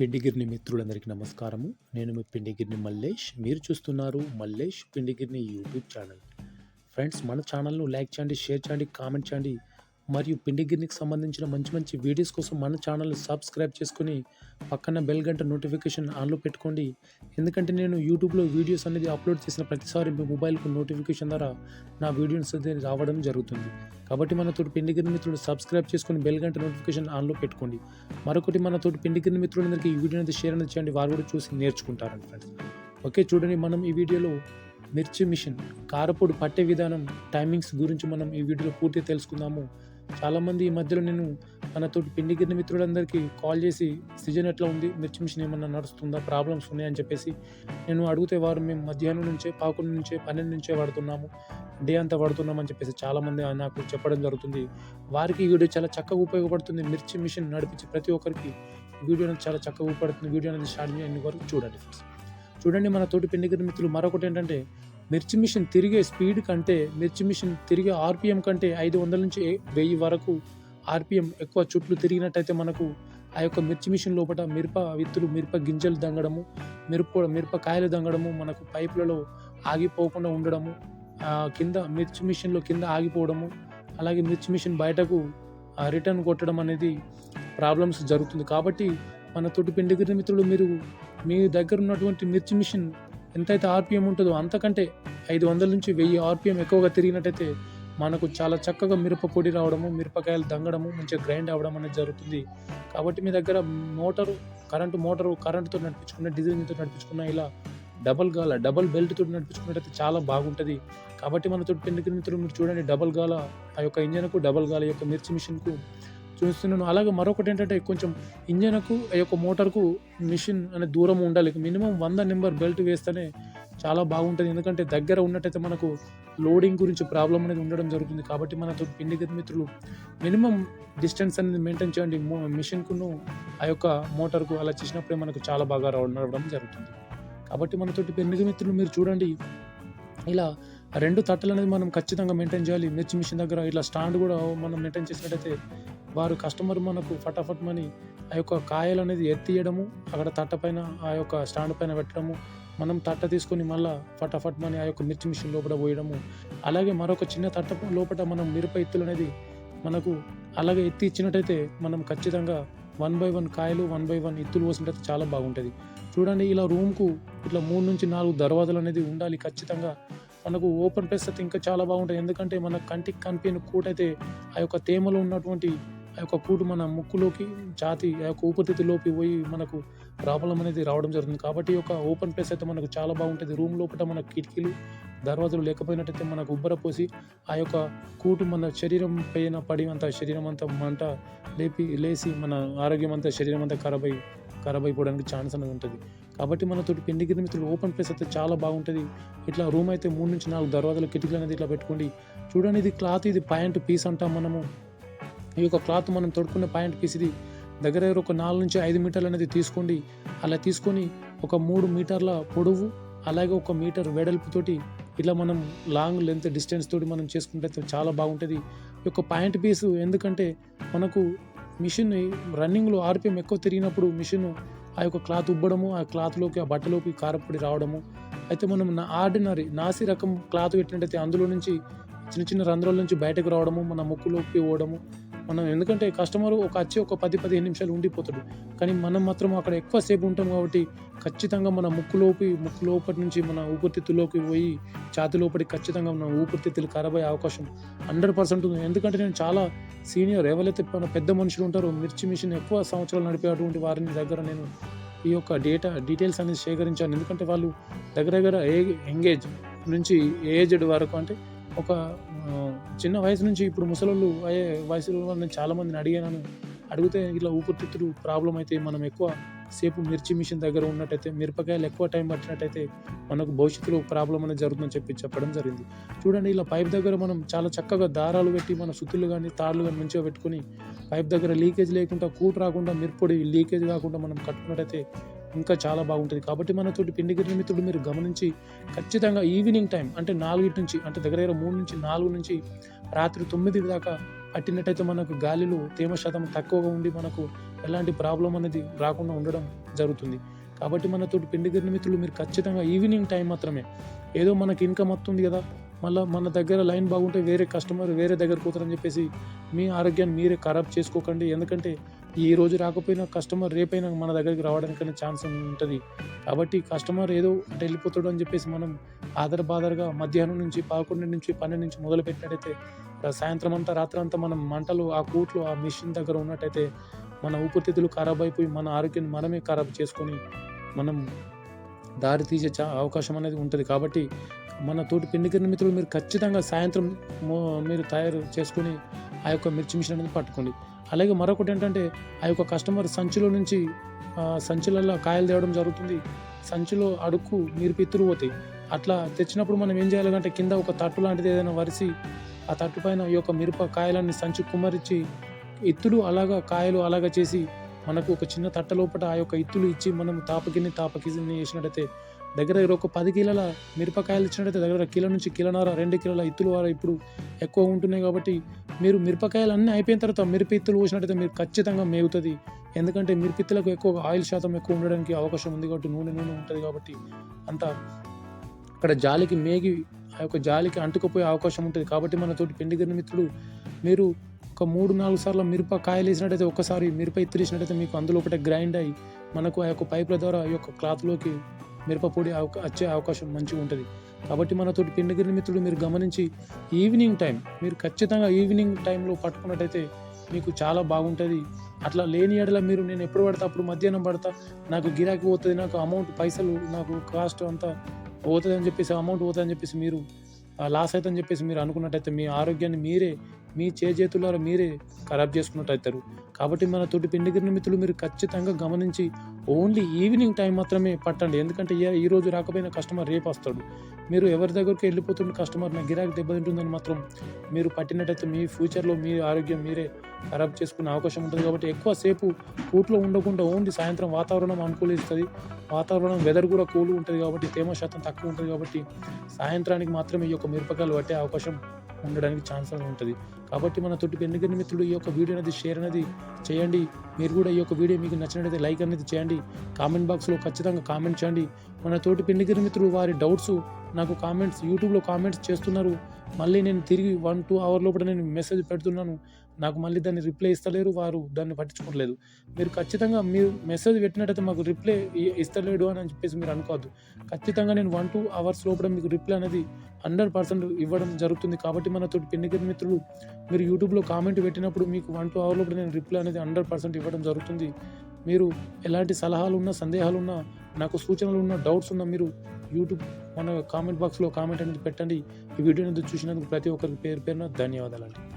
పిండిగిరిని మిత్రులందరికీ నమస్కారము. నేను మీ పిండిగిరిని మల్లేష్. మీరు చూస్తున్నారు Mallesh Pindigirini YouTube channel. Friends మన ఛానల్ను లైక్ చేయండి షేర్ చేయండి కామెంట్ చేయండి. మరియు పిండి గిన్నెకి సంబంధించిన మంచి మంచి వీడియోస్ కోసం మన ఛానల్ని సబ్స్క్రైబ్ చేసుకుని పక్కన బెల్ గంట నోటిఫికేషన్ ఆన్లో పెట్టుకోండి. ఎందుకంటే నేను యూట్యూబ్లో వీడియోస్ అనేది అప్లోడ్ చేసిన ప్రతిసారి మీ మొబైల్కు నోటిఫికేషన్ ద్వారా నా వీడియోస్ అనేది రావడం జరుగుతుంది. కాబట్టి మన తోటి పిండిగిరి మిత్రులు సబ్స్క్రైబ్ చేసుకుని బెల్ గంట నోటిఫికేషన్ ఆన్లో పెట్టుకోండి. మరొకటి మన తోటి పిండిగిరి మిత్రులందరికీ ఈ వీడియో అనేది షేర్ అనేది చేయండి. వారు కూడా చూసి నేర్చుకుంటారండి ఫ్రెండ్స్ ఓకే చూడండి మనం ఈ వీడియోలో మిర్చి మిషన్ కారపొడి పట్టే విధానం టైమింగ్స్ గురించి మనం ఈ వీడియోలో పూర్తిగా తెలుసుకుందాము. చాలామంది ఈ మధ్యలో నేను మనతోటి పిండి గిన్నె మిత్రులందరికీ కాల్ చేసి సీజన్ ఎట్లా ఉంది? మిర్చి మిషన్ ఏమన్నా నడుస్తుందా? ప్రాబ్లమ్స్ ఉన్నాయని చెప్పేసి నేను అడిగితే వారు మేము మధ్యాహ్నం నుంచే పాకుల నుంచే పన్నెండు నుంచే వాడుతున్నాము. డే అంతా వాడుతున్నామని చెప్పేసి చాలామంది నాకు చెప్పడం జరుగుతుంది. వారికి ఈ వీడియో చాలా చక్కగా ఉపయోగపడుతుంది. మిర్చి మిషన్ నడిపించి ప్రతి ఒక్కరికి వీడియో అనేది చాలా చక్కగా ఉపయోగపడుతుంది. వీడియో అనేది షార్ట్ చేయండి. వరకు చూడండి ఫ్రెండ్స్. చూడండి మన తోటి పిండి గిన్నె మిత్రులు మరొకటి ఏంటంటే మిర్చి మిషన్ తిరిగే స్పీడ్ కంటే మిర్చి మిషన్ తిరిగే ఆర్పిఎం కంటే ఐదు వందల నుంచి వెయ్యి వరకు ఆర్పిఎం ఎక్కువ చుట్లు తిరిగినట్టయితే మనకు ఆ యొక్క మిర్చి మిషన్ లోపల మిరప విత్తులు మిరప గింజలు దంగడము మిరప మిరపకాయలు దంగడము మనకు పైపులలో ఆగిపోకుండా ఉండడము కింద మిర్చి మిషన్లో కింద ఆగిపోవడము అలాగే మిర్చి మిషన్ బయటకు రిటర్న్ కొట్టడం అనేది ప్రాబ్లమ్స్ జరుగుతుంది. కాబట్టి మన తోటి పిండి మిత్రులు మీరు మీ దగ్గర ఉన్నటువంటి మిర్చి మిషన్ ఎంతైతే ఆర్పిఎం ఉంటుందో అంతకంటే ఐదు వందల నుంచి వెయ్యి ఆర్పిఎం ఎక్కువగా తిరిగినట్టయితే మనకు చాలా చక్కగా మిరప పొడి రావడము మిరపకాయలు దంగడము మంచిగా గ్రైండ్ అవ్వడం అనేది జరుగుతుంది. కాబట్టి మీ దగ్గర మోటారు కరెంటు మోటారు కరెంటుతో నడిపించుకున్న డీజిల్తో నడిపించుకున్న ఇలా డబల్ గాల డబల్ బెల్ట్తో నడిపించుకున్నట్టయితే చాలా బాగుంటుంది. కాబట్టి మనతో పెండుకి మిత్రులు మీరు చూడండి డబల్ గాల ఆ యొక్క ఇంజన్కు డబల్ గాల యొక్క మిర్చి మిషన్కు చూస్తున్నాను. అలాగే మరొకటి ఏంటంటే కొంచెం ఇంజన్కు ఆ యొక్క మోటార్కు మిషన్ అనే దూరం ఉండాలి. మినిమం వంద నెంబర్ బెల్ట్ వేస్తేనే చాలా బాగుంటుంది. ఎందుకంటే దగ్గర ఉన్నట్టయితే మనకు లోడింగ్ గురించి ప్రాబ్లం అనేది ఉండడం జరుగుతుంది. కాబట్టి మన పిండి మిత్రులు మినిమం డిస్టెన్స్ అనేది మెయింటైన్ చేయండి. మిషన్కును ఆ యొక్క మోటార్కు అలా చేసినప్పుడే మనకు చాలా బాగా రావడం నడవడం జరుగుతుంది. కాబట్టి మనతోటి పెన్నిగ మిత్రులు మీరు చూడండి. ఇలా రెండు తట్టలు అనేది మనం ఖచ్చితంగా మెయింటైన్ చేయాలి. మిర్చి మిషన్ దగ్గర ఇట్లా స్టాండ్ కూడా మనం మెయింటైన్ చేసినట్టయితే వారు కస్టమర్ మనకు ఫటాఫట్ మని ఆ యొక్క కాయలు అనేది ఎత్తియడము అక్కడ తట్ట పైన ఆ యొక్క స్టాండ్ పైన పెట్టడము మనం తట్ట తీసుకొని మళ్ళా ఫటాఫట్ మని ఆ యొక్క మిర్చి మిషన్ లోపల పోయడము. అలాగే మరొక చిన్న తట్ట లోపల మనం మిరప ఎత్తులు అనేది మనకు అలాగే ఎత్తి ఇచ్చినట్టయితే మనం ఖచ్చితంగా వన్ బై వన్ కాయలు వన్ బై వన్ ఎత్తులు పోసినట్టయితే చాలా బాగుంటుంది. చూడండి ఇలా రూమ్కు ఇట్లా మూడు నుంచి నాలుగు దర్వాజాలు అనేది ఉండాలి ఖచ్చితంగా. మనకు ఓపెన్ ప్లేస్ అయితే ఇంకా చాలా బాగుంటుంది ఎందుకంటే మన కంటికి కనిపించిన కూటైతే ఆ యొక్క తేమలో ఉన్నటువంటి ఆ యొక్క కూటు మన ముక్కులోకి ఛాతి ఆ యొక్క ఊపిరితిత్తులోకి పోయి మనకు ప్రాబ్లం అనేది రావడం జరుగుతుంది కాబట్టి ఈ యొక్క ఓపెన్ ప్లేస్ అయితే మనకు చాలా బాగుంటుంది. రూమ్ లోపల మన కిటికీలు దర్వాజాలు లేకపోయినట్టయితే మనకు ఉబ్బర పోసి ఆ యొక్క కూటు మన శరీరం పైన పడి అంత శరీరం అంతా మంట లేపి లేచి మన ఆరోగ్యం అంతా శరీరం అంతా ఖరాబ్ అయి ఖరాబ్ అయిపోవడానికి ఛాన్స్ అనేది ఉంటుంది. కాబట్టి మన తోటి పిండి గిరి మిత్రులు ఓపెన్ ప్లేస్ అయితే చాలా బాగుంటుంది. ఇట్లా రూమ్ అయితే మూడు నుంచి నాలుగు దర్వాజాలు కిటికీలు అనేది ఇట్లా పెట్టుకోండి. చూడండి ఇది క్లాత్ ఇది పాయింట్ పీస్ అంటాం మనము. ఈ యొక్క క్లాత్ మనం తొడుక్కునే పాయింట్ పీస్ ఇది దగ్గర దగ్గర ఒక నాలుగు నుంచి ఐదు మీటర్లు అనేది తీసుకోండి. అలా తీసుకొని ఒక మూడు మీటర్ల పొడవు అలాగే ఒక మీటర్ వెడల్పుతోటి ఇట్లా మనం లాంగ్ లెంత్ డిస్టెన్స్ తోటి మనం చేసుకుంటే అయితే చాలా బాగుంటుంది. ఈ యొక్క పాయింట్ పీసు ఎందుకంటే మనకు మిషన్ రన్నింగ్లో ఆర్పిఎం ఎక్కువ తిరిగినప్పుడు మిషన్ ఆ యొక్క క్లాత్ ఉబ్బడము ఆ క్లాత్లోకి ఆ బట్టలోకి కారపొడి రావడము. అయితే మనం నా ఆర్డినరీ నాసి రకం క్లాత్ పెట్టినట్టయితే అందులో నుంచి చిన్న చిన్న రంధ్రాల నుంచి బయటకు రావడము మన ముక్కులోకి పోవడము మనం ఎందుకంటే కస్టమర్ ఒక వచ్చి ఒక పది పదిహేను నిమిషాలు ఉండిపోతాడు. కానీ మనం మాత్రం అక్కడ ఎక్కువ సేపు ఉంటాం కాబట్టి ఖచ్చితంగా మన ముక్కులోకి ముక్కు లోపటి నుంచి మన ఊపిరితిత్తులోకి పోయి ఛాతి లోపలికి ఖచ్చితంగా మన ఊపిరితిత్తులు ఖరాబ్ అయ్యే అవకాశం హండ్రెడ్ పర్సెంట్ ఉంది. ఎందుకంటే నేను చాలా సీనియర్ ఎవరైతే మన పెద్ద మనుషులు ఉంటారో మిర్చి మిషన్ ఎక్కువ సంవత్సరాలు నడిపేటువంటి వారిని దగ్గర నేను ఈ యొక్క డేటా డీటెయిల్స్ అనేది సేకరించాను. ఎందుకంటే వాళ్ళు దగ్గర దగ్గర ఏ ఎంగేజ్ నుంచి ఏజ్డ్ వరకు అంటే ఒక చిన్న వయసు నుంచి ఇప్పుడు ముసలోళ్ళు అయ్యే వయసులో నేను చాలా మందిని అడిగాను. అడిగితే ఇట్లా ఊపిరితిత్తులు ప్రాబ్లం అయితే మనం ఎక్కువ సేపు మిర్చి మిషన్ దగ్గర ఉన్నట్టయితే మిరపకాయలు ఎక్కువ టైం పట్టినట్టయితే మనకు భవిష్యత్తులో ప్రాబ్లం అనేది జరుగుతుందని చెప్పి చెప్పడం జరిగింది. చూడండి ఇలా పైప్ దగ్గర మనం చాలా చక్కగా దారాలు పెట్టి మన సుత్తులు కానీ తాళ్ళు కానీ మంచిగా పెట్టుకొని పైప్ దగ్గర లీకేజ్ లేకుండా కూటు రాకుండా మిరపొడి లీకేజ్ కాకుండా మనం కట్టుకున్నట్టయితే ఇంకా చాలా బాగుంటుంది. కాబట్టి మనతోటి పిండి పిండిగిరి మిత్రుడు మీరు గమనించి ఖచ్చితంగా ఈవినింగ్ టైం అంటే నాలుగింటి నుంచి అంటే దగ్గర దగ్గర మూడు నుంచి నాలుగు నుంచి రాత్రి తొమ్మిది దాకా పట్టినట్టయితే మనకు గాలిలో తేమ శాతం తక్కువగా ఉండి మనకు ఎలాంటి ప్రాబ్లం అనేది రాకుండా ఉండడం జరుగుతుంది. కాబట్టి మన తోటి పిండి మిత్రులు మీరు ఖచ్చితంగా ఈవినింగ్ టైం మాత్రమే. ఏదో మనకి ఇన్కమ్ వస్తుంది కదా మళ్ళీ మన దగ్గర లైన్ బాగుంటే వేరే కస్టమర్ వేరే దగ్గర పోతారని చెప్పేసి మీ ఆరోగ్యాన్ని మీరే ఖరాబ్ చేసుకోకండి. ఎందుకంటే ఈ రోజు రాకపోయినా కస్టమర్ రేపైనా మన దగ్గరికి రావడానికైనా ఛాన్స్ ఉంటుంది. కాబట్టి కస్టమర్ ఏదో అంటే వెళ్ళిపోతాడు అని చెప్పేసి మనం ఆధార బాధరగా మధ్యాహ్నం నుంచి పదకొండు నుంచి పన్నెండు నుంచి మొదలు పెట్టినట్టయితే సాయంత్రం అంతా రాత్రి అంతా మనం మంటలు ఆ కూట్లు ఆ మిషన్ దగ్గర ఉన్నట్టయితే మన ఊపిరితిత్తులు ఖరాబ్ అయిపోయి మన ఆరోగ్యాన్ని మనమే ఖరాబ్ చేసుకొని మనం దారి తీసే చా అవకాశం అనేది ఉంటుంది. కాబట్టి మన తోటి పిండి మిత్రులు మీరు ఖచ్చితంగా సాయంత్రం మీరు తయారు చేసుకొని ఆ యొక్క మిర్చి మిషన్ అనేది పట్టుకోండి అలాగే మరొకటి ఏంటంటే ఆ యొక్క కస్టమర్ సంచిలో నుంచి సంచులలో కాయలు తేవడం జరుగుతుంది. సంచిలో అడుక్కు మీరు పిత్తులు పోతాయి. అట్లా తెచ్చినప్పుడు మనం ఏం చేయాలంటే కింద ఒక తట్టు లాంటిది ఏదైనా వరిసి ఆ తట్టు పైన ఈ యొక్క మిరప కాయలన్నీ సంచి కుమ్మరించి ఇత్తులు అలాగా కాయలు అలాగా చేసి మనకు ఒక చిన్న తట్ట లోపల ఆ యొక్క ఇత్తులు ఇచ్చి మనం తాపకిని తాపకిని వేసినట్టయితే దగ్గర దగ్గర ఒక పది కిలోల మిరపకాయలు ఇచ్చినట్టయితే దగ్గర కిలో నుంచి కిలోన్నర రెండు కిలోల ఇత్తులు వారు ఇప్పుడు ఎక్కువ ఉంటున్నాయి కాబట్టి మీరు మిరపకాయలు అన్నీ అయిపోయిన తర్వాత మిరప ఇత్తులు పోసినట్టయితే మీరు ఖచ్చితంగా మేగుతుంది. ఎందుకంటే మిరపిత్తులకు ఎక్కువ ఆయిల్ శాతం ఎక్కువ ఉండడానికి అవకాశం ఉంది కాబట్టి నూనె నూనె ఉంటుంది కాబట్టి అంత అక్కడ జాలికి మేగి ఆ యొక్క జాలికి అంటుకుపోయే అవకాశం ఉంటుంది. కాబట్టి మన తోటి పిండి మిత్రుడు మీరు ఒక మూడు నాలుగు సార్లు మిరప కాయలు వేసినట్టయితే ఒక్కసారి మిరప ఇత్తులు వేసినట్టయితే మీకు అందులో ఒకటి గ్రైండ్ అయ్యి మనకు ఆ యొక్క పైపుల ద్వారా ఈ యొక్క క్లాత్లోకి మిరప పొడి వచ్చే అవకాశం మంచిగా ఉంటుంది. కాబట్టి మన తోటి పిండి మిత్రుడు మీరు గమనించి ఈవినింగ్ టైం మీరు ఖచ్చితంగా ఈవినింగ్ టైంలో పట్టుకున్నట్టయితే మీకు చాలా బాగుంటుంది. అట్లా లేని ఎడల మీరు నేను ఎప్పుడు పడతా అప్పుడు మధ్యాహ్నం పడతా నాకు గిరాకీ పోతుంది నాకు అమౌంట్ పైసలు నాకు కాస్ట్ అంతా పోతుంది అని చెప్పేసి అమౌంట్ పోతుంది అని చెప్పేసి మీరు లాస్ అవుతుందని చెప్పేసి మీరు అనుకున్నట్టయితే మీ ఆరోగ్యాన్ని మీరే మీ చేతులారా మీరే ఖరాబ్ చేసుకున్నట్టు అవుతారు. కాబట్టి మన తోటి పిండి మిత్రులు మీరు ఖచ్చితంగా గమనించి ఓన్లీ ఈవినింగ్ టైం మాత్రమే పట్టండి. ఎందుకంటే ఈ- ఈ రోజు రాకపోయిన కస్టమర్ రేపు వస్తాడు. మీరు ఎవరి దగ్గరికి వెళ్ళిపోతున్న కస్టమర్ నా గిరాకీ దెబ్బతింటుందని మాత్రం మీరు పట్టినట్టయితే మీ ఫ్యూచర్లో మీ ఆరోగ్యం మీరే ఖరాబ్ చేసుకునే అవకాశం ఉంటుంది. కాబట్టి ఎక్కువసేపు కూట్లో ఉండకుండా ఓన్లీ సాయంత్రం వాతావరణం అనుకూలిస్తుంది. వాతావరణం వెదర్ కూడా కూల్ ఉంటుంది కాబట్టి తేమ శాతం తక్కువ ఉంటుంది కాబట్టి సాయంత్రానికి మాత్రమే ఈ యొక్క మిరపకాయలు పట్టే అవకాశం ఉండడానికి ఛాన్స్ ఉంటుంది. కాబట్టి మన తోటి పెన్నుగిరి మిత్రులు ఈ యొక్క వీడియో అనేది షేర్ అనేది చేయండి. మీరు కూడా ఈ యొక్క వీడియో మీకు నచ్చినట్లయితే లైక్ అనేది చేయండి. కామెంట్ బాక్స్లో ఖచ్చితంగా కామెంట్ చేయండి. మన తోటి పెన్నుగిరి మిత్రులు వారి డౌట్స్ నాకు కామెంట్స్ యూట్యూబ్లో కామెంట్స్ చేస్తున్నారు. మళ్ళీ నేను తిరిగి వన్ టూ అవర్ లోపల నేను మెసేజ్ పెడుతున్నాను. నాకు మళ్ళీ దాన్ని రిప్లై ఇస్తలేరు వారు దాన్ని పట్టించుకోవట్లేదు. మీరు ఖచ్చితంగా మీరు మెసేజ్ పెట్టినట్టయితే మాకు రిప్లై ఇస్తలేడు అని చెప్పేసి మీరు అనుకోవద్దు. ఖచ్చితంగా నేను వన్ టూ అవర్స్ లోపల మీకు రిప్లై అనేది హండ్రెడ్ పర్సెంట్ ఇవ్వడం జరుగుతుంది. కాబట్టి మన తోటి మిత్రులు మీరు యూట్యూబ్లో కామెంట్ పెట్టినప్పుడు మీకు వన్ టూ అవర్ లోపల నేను రిప్లై అనేది హండ్రెడ్ పర్సెంట్ ఇవ్వడం జరుగుతుంది. మీరు ఎలాంటి సలహాలు ఉన్నా సందేహాలు ఉన్నా నాకు సూచనలు ఉన్న డౌట్స్ ఉన్నా మీరు యూట్యూబ్ మన కామెంట్ బాక్స్లో కామెంట్ అనేది పెట్టండి. ఈ వీడియో అనేది చూసినందుకు ప్రతి ఒక్కరికి పేరు పేరున ధన్యవాదాలు అండి